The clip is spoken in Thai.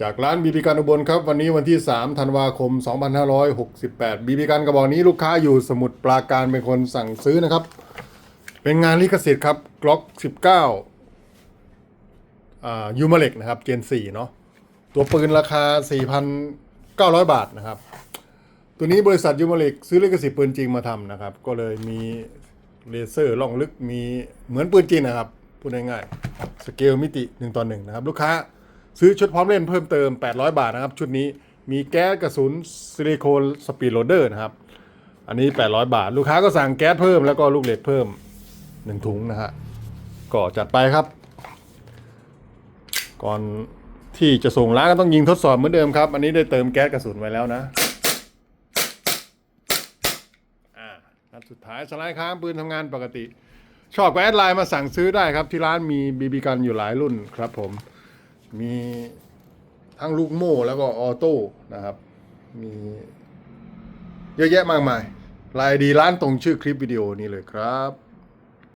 จากร้านบีบีกันอุบลครับวันนี้วันที่ 3 ธันวาคม 2568บีบีกันกระบอกนี้ลูกค้าอยู่สมุทรปราการเป็นคนสั่งซื้อนะครับ เป็นงานลิขสิทธิ์ครับกล็อก 19อ่ายูมาเล็กนะครับเจน4เนาะตัวปืนราคา 4,900 บาทนะครับ ตัวนี้บริษัทยูมาเล็กซื้อลิขสิทธิ์ปืนจริงมาทำนะครับ ก็เลยมีเลเซอร์ล่องลึกมีเหมือนปืนจริงนะครับพูดง่ายๆสเกลมิติ1ต่อ1นะครับลูกค้า ซื้อชุดพร้อมเล่นเพิ่มเติม 800 บาทนะครับ ชุดนี้มีแก๊สกระสุนซิลิโคนสปีดโรเดอร์นะครับ อันนี้ 800 บาท ลูกค้าก็สั่งแก๊สเพิ่มแล้วก็ลูกเหล็กเพิ่ม 1 ถุงนะฮะก็จัดไปครับ ก่อนที่จะส่งร้านก็ต้องยิงทดสอบเหมือนเดิมครับ อันนี้ได้เติมแก๊สกระสุนไว้แล้วนะอ่านัดสุดท้ายสไลด์ค้างปืนทำงานปกติ ชอบก็แอดไลน์มาสั่งซื้อได้ครับ ที่ร้านมีบีบีกันอยู่หลายรุ่นครับผม มีทั้งลูกโม่แล้วก็ออโต้นะครับ มีเยอะแยะมากมายรายดีร้านตรงชื่อคลิปวิดีโอนี้เลยครับ